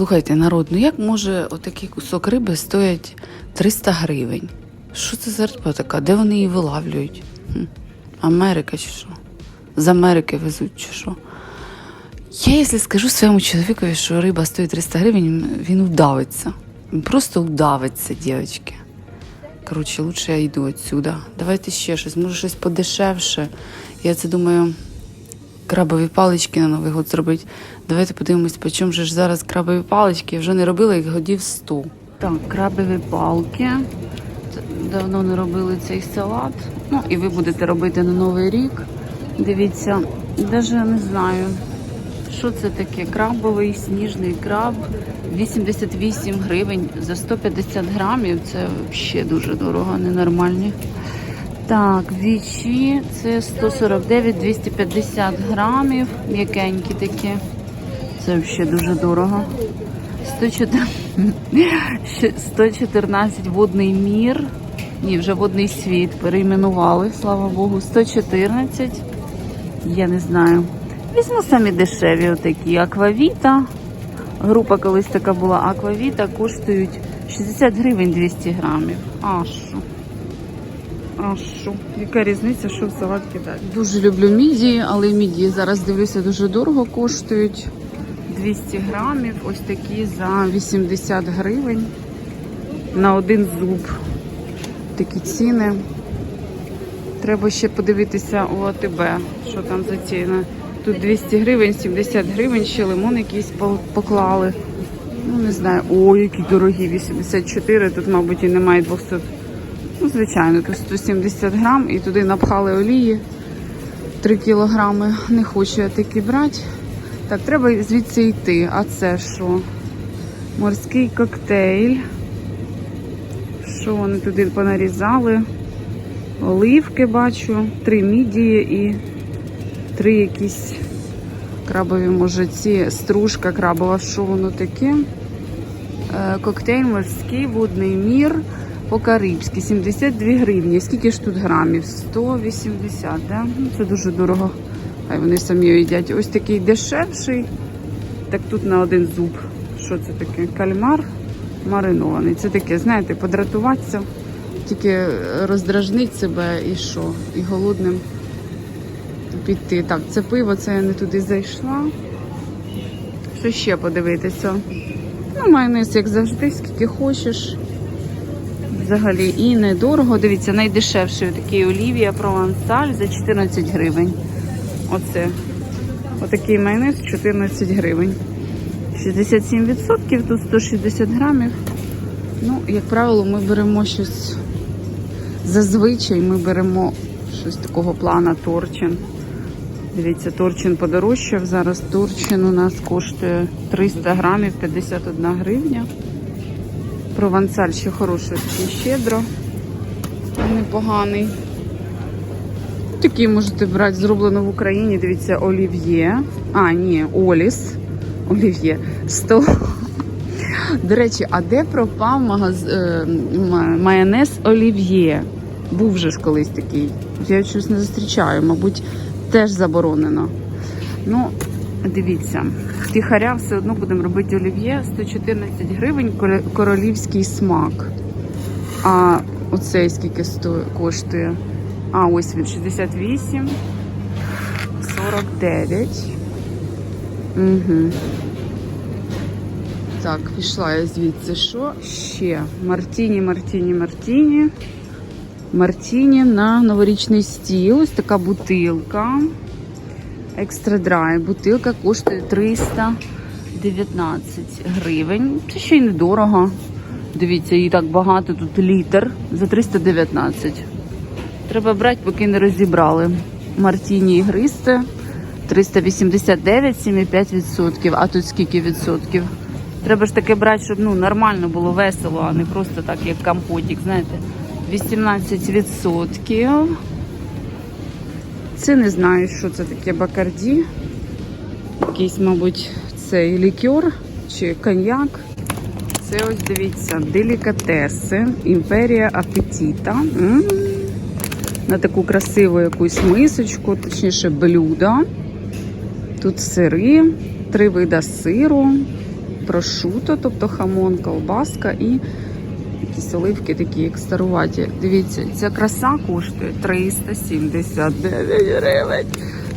Слухайте, народ, ну як може отакий кусок риби стоять 300 гривень? Що це за риба така? Де вони її вилавлюють? Америка чи що? З Америки везуть чи що? Я, якщо скажу своєму чоловікові, що риба стоїть 300 гривень, він удавиться. Він просто удавиться, дівчатки. Коротше, лучше я йду отсюда. Давайте ще щось, може щось подешевше. Я це думаю, крабові палички на Новий год зробити. Давайте подивимось, по чому же ж зараз крабові палички. Я вже не робила їх годів 100. Так, крабові палки. Давно не робили цей салат. Ну і ви будете робити на Новий рік. Дивіться, навіть не знаю. Що це таке? Крабовий сніжний краб 88 гривень за 150 грамів. Це взагалі дуже дорого, ненормальні. Так, вічі це 149, 250 грамів. М'якенькі такі. Це взагалі дуже дорого. 114, 114 водний мір. Ні, вже водний світ перейменували, слава Богу. 114. Я не знаю. Візьму самі дешеві отакі. Аквавіта. Група колись така була Аквавіта, коштують 60 гривень 200 грамів. А що? А що? Яка різниця, що в салат кидати? Дуже люблю мідії, але мідії зараз дивлюся дуже дорого коштують. 200 грамів, ось такі за 80 гривень на один зуб. Такі ціни. Треба ще подивитися у АТБ, що там за ціни. Тут 200 гривень, 70 гривень, ще лимон якийсь по- поклали. Ну, не знаю. О, які дорогі, 84. Тут, мабуть, і немає 200. Ну, звичайно, тут 170 грам і туди напхали олії 3 кілограми. Не хочу я такі брати. Так, треба звідси йти. А це що? Морський коктейль. Що вони туди понарізали? Оливки бачу, три мідії і три якісь крабові, може, ці стружка крабова, що воно таке? Е, коктейль морський, водний мір по-карибськи, 72 гривні. Скільки ж тут грамів? 180, да? Ну, Це дуже дорого. Хай вони самі їдять. Ось такий дешевший. Так тут на один зуб. Що це таке? Кальмар маринований. Це таке, знаєте, подратуватися, тільки роздражнити себе і що? І голодним піти. Так, це пиво, це я не туди зайшла. Що ще подивитися? Ну, майонез, як завжди, скільки хочеш. Взагалі і недорого. Дивіться, найдешевший такий олівія провансаль за 14 гривень. Оце. Отакий майонез 14 гривень. 67%, тут 160 грамів. Ну, як правило, ми беремо щось. Зазвичай ми беремо щось такого плана торчин. Дивіться, торчин подорожчав. Зараз торчин у нас коштує 300 грамів 51 гривня. Провансаль ще хороший, такий щедро. Непоганий. Такий можете брати, зроблено в Україні. Дивіться, олів'є. А, ні, Оліс. Олів'є. 100. До речі, а де пропав магаз... е, майонез олів'є? Був же ж колись такий. Я щось не зустрічаю, мабуть, теж заборонено. Ну, дивіться, тихаря все одно будемо робити олів'є 114 гривень королівський смак. А оцей скільки коштує? А, ось він 68, 49. Угу. Так, пішла я звідси. Що ще? Мартіні, Мартіні, Мартіні. Мартіні на новорічний стіл. Ось така бутилка. Екстра драй. Бутилка коштує 319 гривень. Це ще й недорого. Дивіться, її так багато. Тут літр за 319. Треба брати, поки не розібрали. Мартіні ігристе 389, 7,5%. А тут скільки відсотків? Треба ж таке брати, щоб ну, нормально було весело, а не просто так, як компотик, знаєте. 18%. Це не знаю, що це таке бакарді. Якийсь, мабуть, цей лікер чи коньяк. Це ось дивіться, делікатеси, імперія апетіта. На таку красиву якусь мисочку, точніше блюдо. Тут сири, три вида сиру, прошуто, тобто хамон, колбаска і якісь оливки такі як старуваті. Дивіться, ця краса коштує 379 гривень.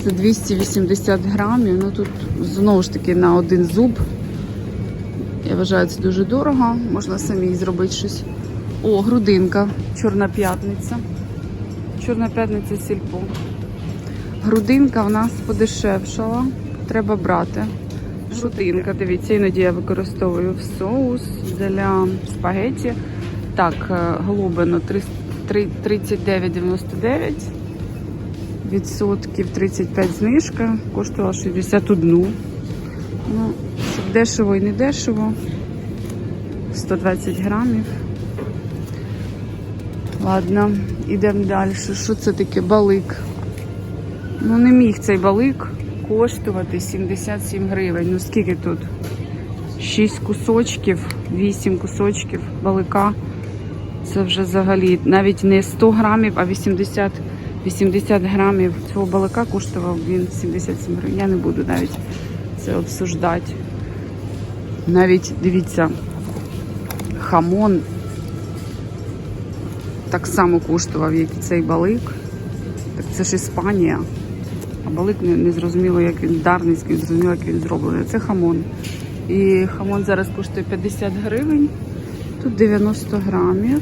За 280 грамів. Ну тут знову ж таки на один зуб. Я вважаю, це дуже дорого. Можна самі зробити щось. О, грудинка, чорна п'ятниця. Чорна п'ятниця сільпо. Грудинка в нас подешевшала. Треба брати. Грудинка, дивіться, іноді я використовую в соус для спагетті. Так, е, 39,99. Відсотків 35 знижка. Коштувала 61. Ну, дешево і не дешево. 120 грамів. Ладно, йдемо далі. Що це таке? Балик. Ну, не міг цей балик коштувати 77 гривень. Ну скільки тут? 6 кусочків, 8 кусочків балика. Це вже взагалі навіть не 100 грамів, а 80, 80 грамів цього балика коштував він 77 гривень. Я не буду навіть це обсуждати. Навіть дивіться, хамон так само коштував, як і цей балик. Так це ж Іспанія. А балик не, не зрозуміло, як він дарницький, не зрозуміло, як він зроблений. Це хамон. І хамон зараз коштує 50 гривень. Тут 90 грамів.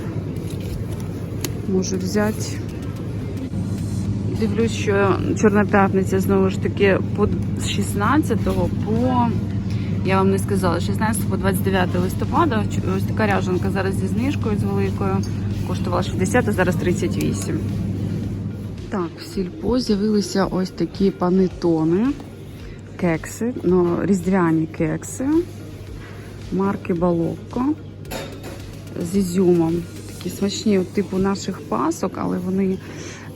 Можу взяти. Дивлюсь, що Чорна п'ятниця знову ж таки з 16 по я вам не сказала, 16 по 29 листопада ось така ряжанка зараз зі знижкою з великою. Коштувала 60, а зараз 38. Так, в сільпо з'явилися ось такі панетони, кекси, ну, різдвяні кекси, марки Балокко з ізюмом. Такі смачні, типу наших пасок, але вони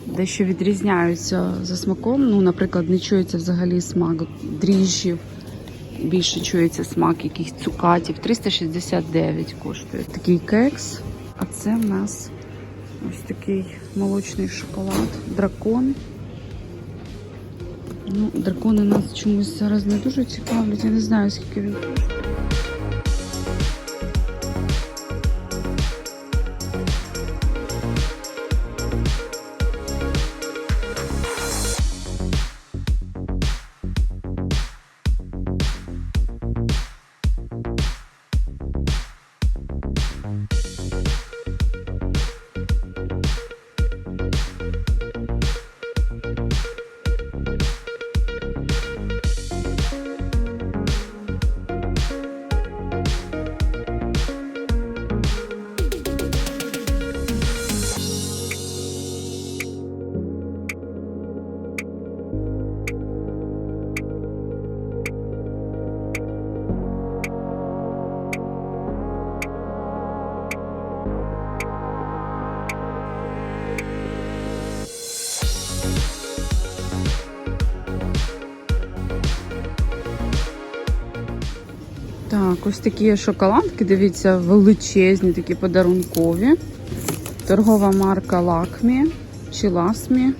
дещо відрізняються за смаком. Ну, наприклад, не чується взагалі смак дріжджів. Більше чується смак якихось цукатів. 369 коштує такий кекс. А це в нас ось такий молочний шоколад. Дракон. Ну, дракони нас чомусь зараз не дуже цікавлять. Я не знаю, скільки він коштує. Так, ось такі шоколадки, дивіться, величезні, такі подарункові. Торгова марка Лакмі чи Ласмі.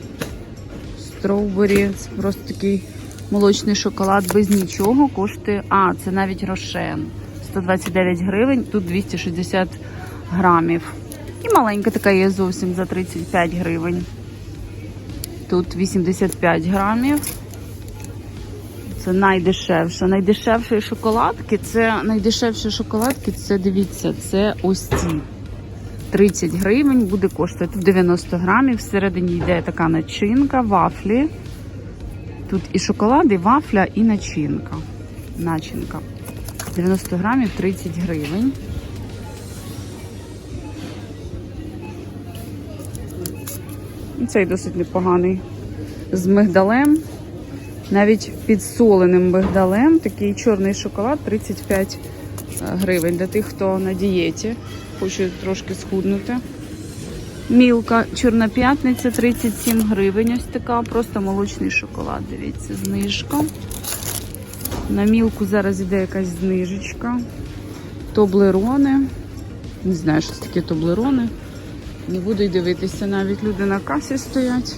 Строубері. Це просто такий молочний шоколад без нічого. Коштує. А, це навіть рошен. 129 гривень, тут 260 грамів. І маленька така є зовсім за 35 гривень. Тут 85 грамів. Це найдешевше. Найдешевші шоколадки, це найдешевші шоколадки, це дивіться, це ось ці. 30 гривень буде коштувати тут 90 грамів. Всередині йде така начинка, вафлі. Тут і шоколад, і вафля, і начинка. Начинка. 90 грамів 30 гривень. Цей досить непоганий. З мигдалем. Навіть підсоленим мигдалем такий чорний шоколад 35 гривень для тих, хто на дієті, хоче трошки схуднути. Мілка Чорна п'ятниця 37 гривень. Ось така, просто молочний шоколад. Дивіться, знижка. На мілку зараз іде якась знижечка. Тоблерони. Не знаю, що це таке тоблерони. Не буду й дивитися, навіть люди на касі стоять.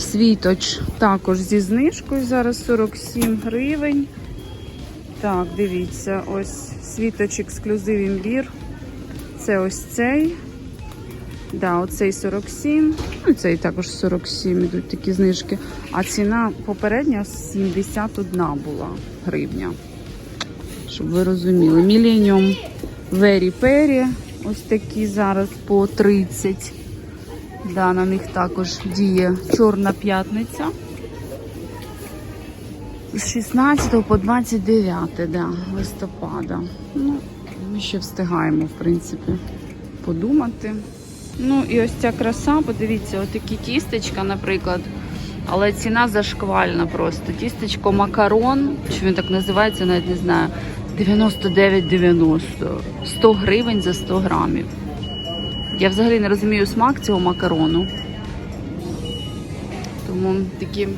Світоч також зі знижкою. Зараз 47 гривень. Так, дивіться, ось світоч ексклюзив імбір. Це ось цей. Да, оцей 47, ну цей також 47 ідуть такі знижки. А ціна попередня 71 була гривня. Щоб ви розуміли. Millennium Very Perry, ось такі зараз по 30. Да, на них також діє Чорна п'ятниця. З 16 по 29 да, листопада. Ну, ми ще встигаємо, в принципі, подумати. Ну і ось ця краса, подивіться, отакі тістечка, наприклад. Але ціна зашквальна просто. Тістечко макарон, чи він так називається, навіть не знаю. 99,90. 100 гривень за 100 грамів. Я взагалі не розумію смак цього макарону. Тому такі